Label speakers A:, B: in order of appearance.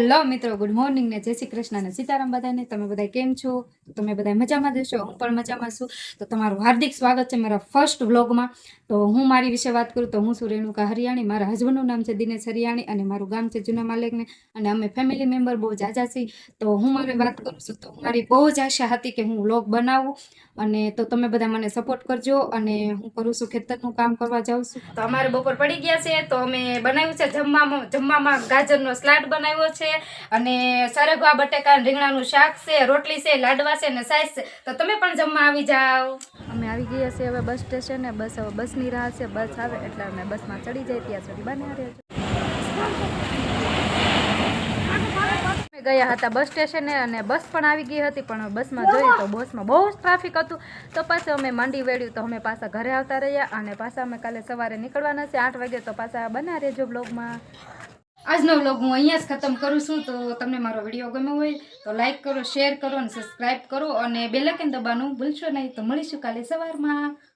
A: Hello મિત્રો, good morning ને જય શ્રી કૃષ્ણ અને સીતારામ બધાને. તમે બધા કેમ છો? તમે બધા મજામાં જશો હું પણ મજામાં છું. તો તમારું હાર્દિક સ્વાગત છે મારા ફર્સ્ટ વ્લોગમાં તો હું મારી વિશે વાત કરું તો હું છું રેણુકા હરિયાણી. મારા હસબન્ડનું નામ છે દિનેશ હરિયાણી અને મારું ગામ છે જૂના માલિકને. અને અમે ફેમિલી મેમ્બર બહુ જાજા છીએ. તો હું મારી વાત કરું છું તો મારી બહુ જ આશા હતી કે હું વ્લોગ બનાવું. અને તો તમે બધા મને સપોર્ટ કરજો અને હું કરું છું ખેતરનું કામ કરવા જાઉં છું. તો અમારે બપોર પડી ગયા છે. તો અમે બનાવ્યું છે જમવામાં. જમવામાં ગાજરનો સ્લાડ બનાવ્યો છે. અને સરગવા, બટેકા રીંગણાનું શાક છે, રોટલી છે, લાડવા છે અને સાઈઝ છે. તો તમે પણ જમવા આવી જાઓ. અમે આવી ગયા છીએ હવે બસ સ્ટેશને. બસ હવે બસની રાહ છે. બસ આવે એટલે અમે બસમાં ચડી જાય ત્યાં સુધી બને રહ્યા ગયા હતા બસ સ્ટેશને અને બસ પણ આવી ગઈ હતી, પણ બસમાં જોઈએ તો બસમાં બહુ જ ટ્રાફિક હતું. તો પાછું અમે માંડી વેળ્યું તો અમે પાછા ઘરે આવતા રહ્યા અને પાછા અમે કાલે સવારે નીકળવાના છે આઠ વાગે તો પાછા બના રહેજો બ્લોગમાં આજનો વ્લોગ હું અહીંયા જ ખતમ કરું છું, તો તમને મારો વીડિયો ગમ્યો હોય તો લાઈક કરો શેર કરો અને સબસ્ક્રાઈબ કરો અને બેલ આઇકન દબાવવાનું ભૂલશો નહીં. તો મળીશું કાલે સવારમાં.